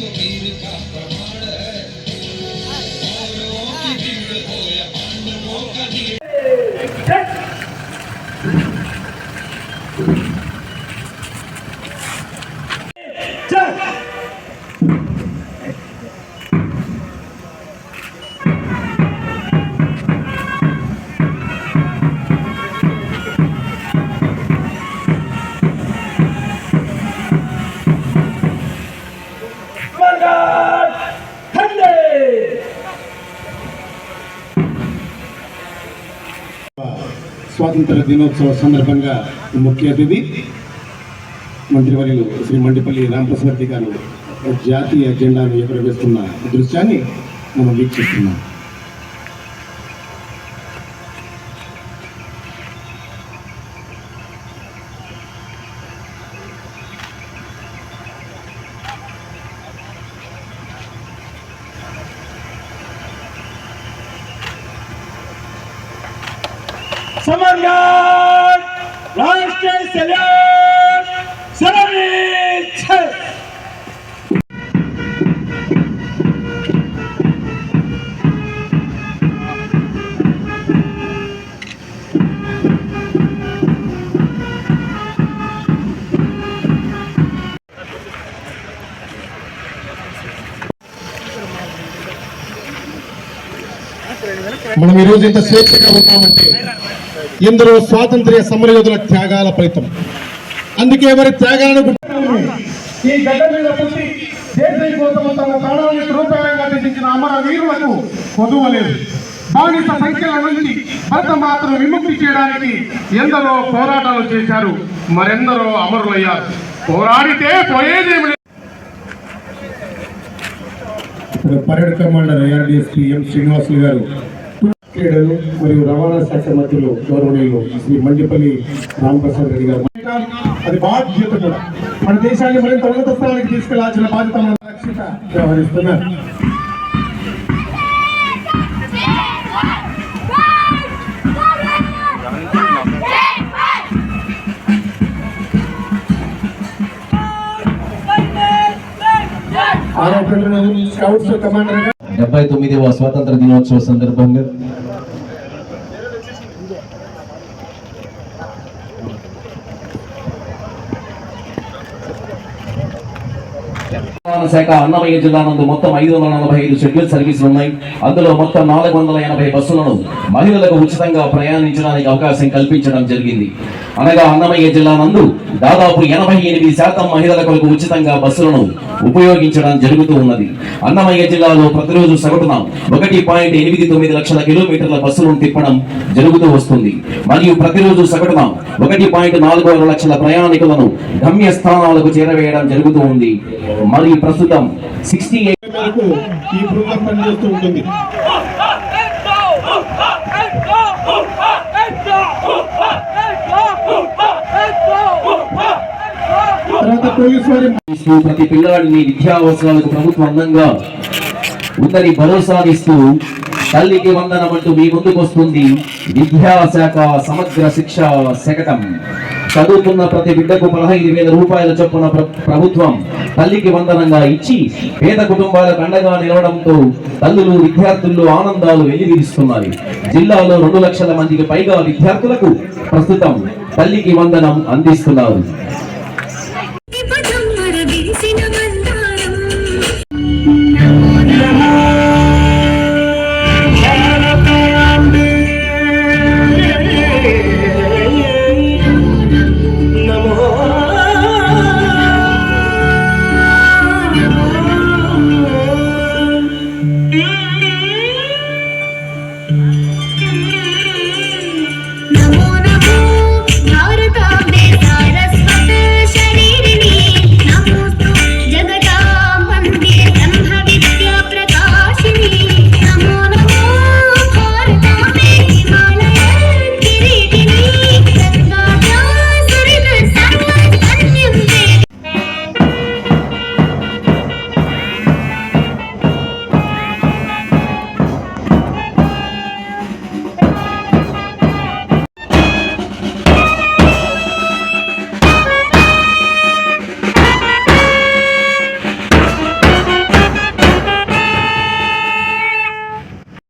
Baby, pop, pop. స్వాతంత్ర దినోత్సవ సందర్భంగా ముఖ్య అతిథి మంత్రివర్యులు శ్రీ మండిపల్లి రామప్రసాద్ గారు జాతీయ ఎజెండాను ఎగురవేస్తున్న దృశ్యాన్ని మనం వీక్షిస్తున్నాం. સમર્યાટ રાષ્ટ્રીય మనం ఈరోజు ఇంత స్వేచ్ఛగా ఉన్నామంటే ఎందరో స్వాతంత్ర్య సమరయోధుల త్యాగాల ఫలితం. అందుకే ఎవరి త్యాగాలను గుర్తు- ఈ గడ్డ మీద పుట్టి దేశం కోసం తమ ప్రాణాలను రూపాయలంగా తెచ్చిన అమర వీరులకు కొదువలేదు బానిస సంఖ్యల నుంచి భరత మాత్రం విముక్తి చేయడానికి ఎందరో పోరాటాలు చేశారు మరెందరో అమరులయ్యారు. పోరాడితే పోయేదేమి లేదు. Parade commander ARDSP M Srinivasulu garu క్రీడలు మరియు రవాణా శాఖ మంత్రులు గౌరవనీయులు శ్రీ మండిపల్లి రామప్రసాద్ రెడ్డి గారు. అది బాధ్యత కూడా. మన దేశాన్ని మరింత ఉన్నత స్థానానికి తీసుకెళ్ళాల్సిన బాధ్యత మన రక్షిత వ్యవహరిస్తున్నారు. డెబ్బై తొమ్మిదవ స్వాతంత్ర దినోత్సవ సందర్భంగా రవాణా శాఖ అన్నమయ్య జిల్లా నందు మొత్తం ఐదు వందల నలభై ఐదు షెడ్యూల్ సర్వీసులు ఉన్నాయి. అందులో మొత్తం నాలుగు వందల ఎనభై బస్సులను మహిళలకు ఉచితంగా ప్రయాణించడానికి అవకాశం కల్పించడం జరిగింది. అనగా అన్నమయ్య జిల్లా నందు దాదాపు ఎనభై ఎనిమిది శాతం మహిళల కొరకు ఉచితంగా బస్సులను ఉపయోగించడం జరుగుతూ ఉన్నది. అన్నమయ్య జిల్లాలో ప్రతిరోజు సగటున ఒకటి పాయింట్ ఎనిమిది తొమ్మిది లక్షల కిలోమీటర్ల బస్సులను తిప్పడం జరుగుతూ వస్తుంది. మరియు ప్రతిరోజు సగటున ఒకటి పాయింట్ నాలుగు ఆరు లక్షల ప్రయాణికులను గమ్య స్థానాలకు చేరవేయడం జరుగుతూ ఉంది. మరియు ప్రస్తుతం సిక్స్టీ ఎయిట్ ఈ బృందం పనిచేస్తూ ఉంటుంది. ప్రతి పిల్లవాడిని విద్యా అవసరాలకు ప్రభుత్వం అందంగా ఉందని భరోసాదిస్తూ తల్లికి వందనం అంటూ మీ ముందుకు వస్తుంది విద్యాశాఖ సమగ్ర శిక్ష శకటం. చదువుతున్న ప్రతి బిడ్డకు పదహైదు వేల రూపాయల చొప్పున ప్రభుత్వం తల్లికి వందనంగా ఇచ్చి పేద కుటుంబాలకు అండగా నిలవడంతో తల్లులు విద్యార్థుల్లో ఆనందాలు వెల్లివిరుస్తున్నాయి. జిల్లాలో రెండు లక్షల మందికి పైగా విద్యార్థులకు ప్రస్తుతం తల్లికి వందనం అందిస్తున్నారు.